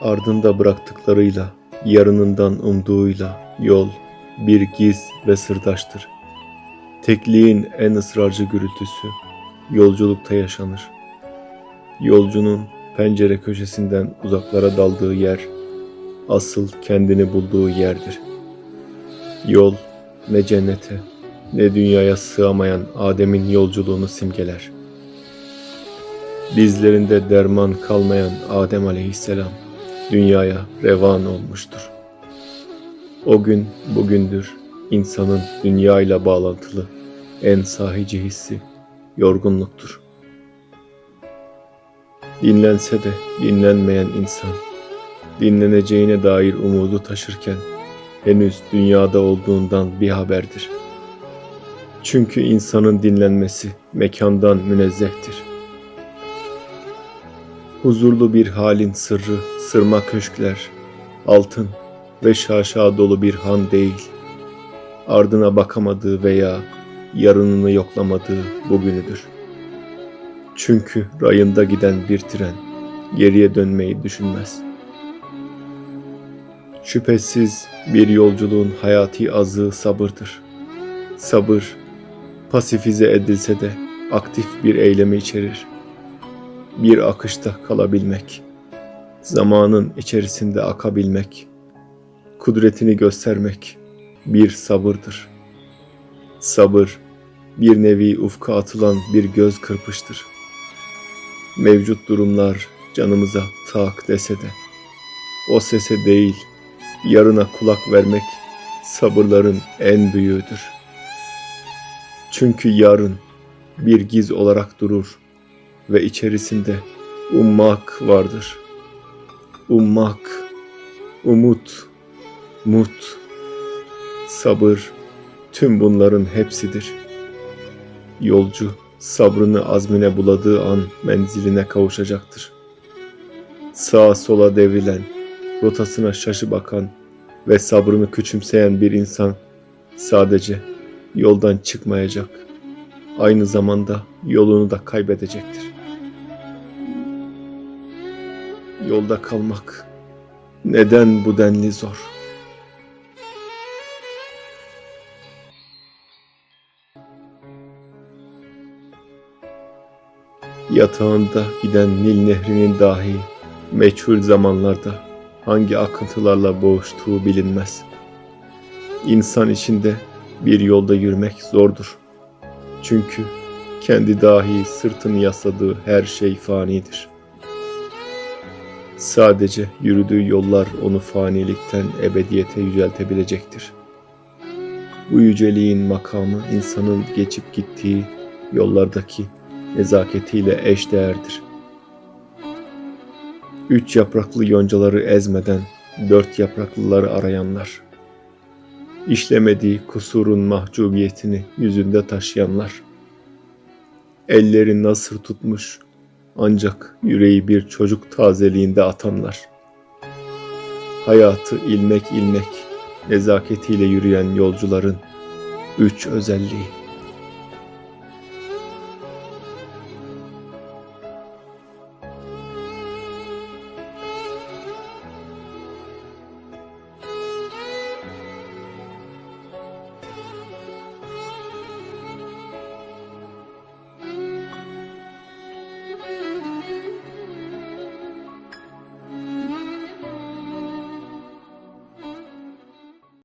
Ardında bıraktıklarıyla, yarınından umduğuyla yol bir giz ve sırdaştır. Tekliğin en ısrarcı gürültüsü yolculukta yaşanır. Yolcunun pencere köşesinden uzaklara daldığı yer asıl kendini bulduğu yerdir. Yol ne cennete ne dünyaya sığamayan Adem'in yolculuğunu simgeler. Dizlerinde derman kalmayan Adem aleyhisselam dünyaya revan olmuştur. O gün bugündür insanın dünya ile bağlantılı en sahici hissi yorgunluktur. Dinlense de dinlenmeyen insan, dinleneceğine dair umudu taşırken henüz dünyada olduğundan bir haberdir. Çünkü insanın dinlenmesi mekandan münezzehtir. Huzurlu bir halin sırrı sırma köşkler, altın ve şaşa dolu bir han değil. Ardına bakamadığı veya yarınını yoklamadığı bugünüdür. Çünkü rayında giden bir tren geriye dönmeyi düşünmez. Şüphesiz bir yolculuğun hayati azığı sabırdır. Sabır, pasifize edilse de aktif bir eylemi içerir. Bir akışta kalabilmek, zamanın içerisinde akabilmek, kudretini göstermek bir sabırdır. Sabır, bir nevi ufka atılan bir göz kırpıştır. Mevcut durumlar canımıza tak dese de, o sese değil, yarına kulak vermek sabırların en büyüğüdür. Çünkü yarın bir giz olarak durur ve içerisinde ummak vardır. Ummak, umut, mut, sabır, tüm bunların hepsidir. Yolcu sabrını azmine buladığı an menziline kavuşacaktır. Sağa sola devrilen, rotasına şaşı bakan ve sabrını küçümseyen bir insan sadece yoldan çıkmayacak. Aynı zamanda yolunu da kaybedecektir. Yolda kalmak neden bu denli zor? Yatağında giden Nil nehrinin dahi meçhul zamanlarda hangi akıntılarla boğuştuğu bilinmez. İnsan içinde bir yolda yürümek zordur. Çünkü kendi dahi sırtını yasladığı her şey fanidir. Sadece yürüdüğü yollar onu fanilikten ebediyete yüceltebilecektir. Bu yüceliğin makamı insanın geçip gittiği yollardaki nezaketiyle eşdeğerdir. Üç yapraklı yoncaları ezmeden dört yapraklıları arayanlar, işlemediği kusurun mahcubiyetini yüzünde taşıyanlar, elleri nasır tutmuş ancak yüreği bir çocuk tazeliğinde atanlar, hayatı ilmek ilmek nezaketiyle yürüyen yolcuların üç özelliği.